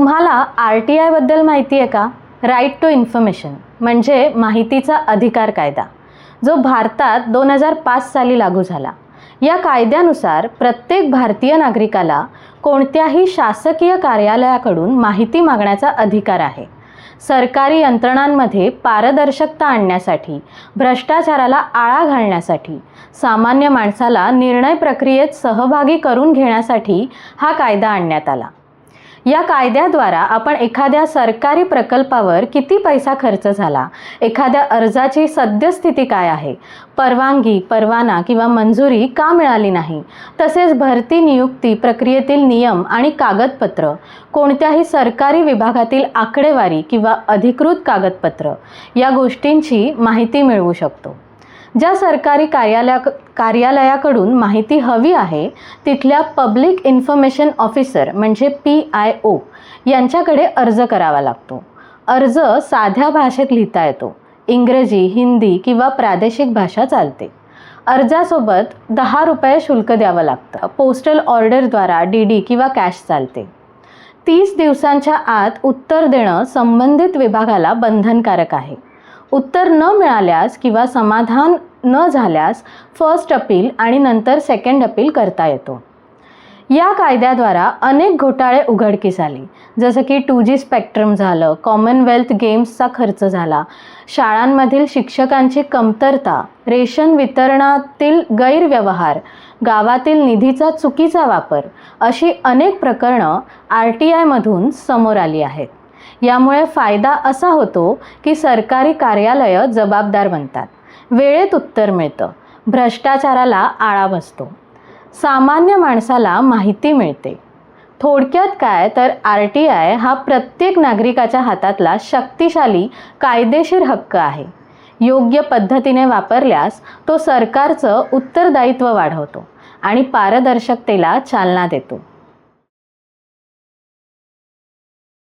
तुम्हाला R T आयबद्दल माहिती आहे का? राईट टू इन्फॉर्मेशन म्हणजे माहितीचा अधिकार कायदा जो भारतात दोन हजार पाच साली लागू झाला. या कायद्यानुसार प्रत्येक भारतीय नागरिकाला कोणत्याही शासकीय कार्यालयाकडून माहिती मागण्याचा अधिकार आहे. सरकारी यंत्रणांमध्ये पारदर्शकता आणण्यासाठी भ्रष्टाचाराला आळा घालण्यासाठी सामान्य माणसाला निर्णय प्रक्रियेत सहभागी करून घेण्यासाठी हा कायदा आणण्यात आला. या कायद्याद्वारा आपण एखाद्या सरकारी प्रकल्पावर किती पैसा खर्च झाला? एखाद्या अर्जाची सद्यस्थिती काय आहे? परवानगी परवाना किंवा मंजुरी का मिळाली नाही? तसेच भरती नियुक्ती प्रक्रियेतील नियम आणि कागदपत्र कोणत्याही सरकारी विभागातील आकडेवारी किंवा अधिकृत कागदपत्र या गोष्टींची माहिती मिळवू शकतो. ज्या सरकारी कार्यालया कार्यालयाकडून माहिती हवी आहे तिथल्या पब्लिक इन्फॉर्मेशन ऑफिसर म्हणजे पी आय ओ यांच्याकडे अर्ज करावा लागतो. अर्ज साध्या भाषेत लिहिता येतो. इंग्रजी हिंदी किंवा प्रादेशिक भाषा चालते. अर्जासोबत दहा रुपये शुल्क द्यावं लागतं. पोस्टल ऑर्डरद्वारा डी डी किंवा कॅश चालते. तीस दिवसांच्या आत उत्तर देणं संबंधित विभागाला बंधनकारक आहे. उत्तर न मिळाल्यास किंवा समाधान न झाल्यास फर्स्ट अपील आणि नंतर सेकंड अपील करता येतो. या कायद्याद्वारा अनेक घोटाळे उघडकीस आले. जसं की टू जी स्पेक्ट्रम झालं कॉमनवेल्थ गेम्सचा खर्च झाला शाळांमधील शिक्षकांची कमतरता रेशन वितरणातील गैरव्यवहार गावातील निधीचा चुकीचा वापर अशी अनेक प्रकरणं आर टी आयमधून समोर आली आहेत. यामुळे फायदा असा होतो की सरकारी कार्यालयं जबाबदार बनतात. वेळेत उत्तर मिळतं. भ्रष्टाचाराला आळा बसतो. सामान्य माणसाला माहिती मिळते. थोडक्यात काय तर आर टी आय हा प्रत्येक नागरिकाच्या हातातला शक्तिशाली कायदेशीर हक्क आहे. योग्य पद्धतीने वापरल्यास तो सरकारचं उत्तरदायित्व वाढवतो आणि पारदर्शकतेला चालना देतो.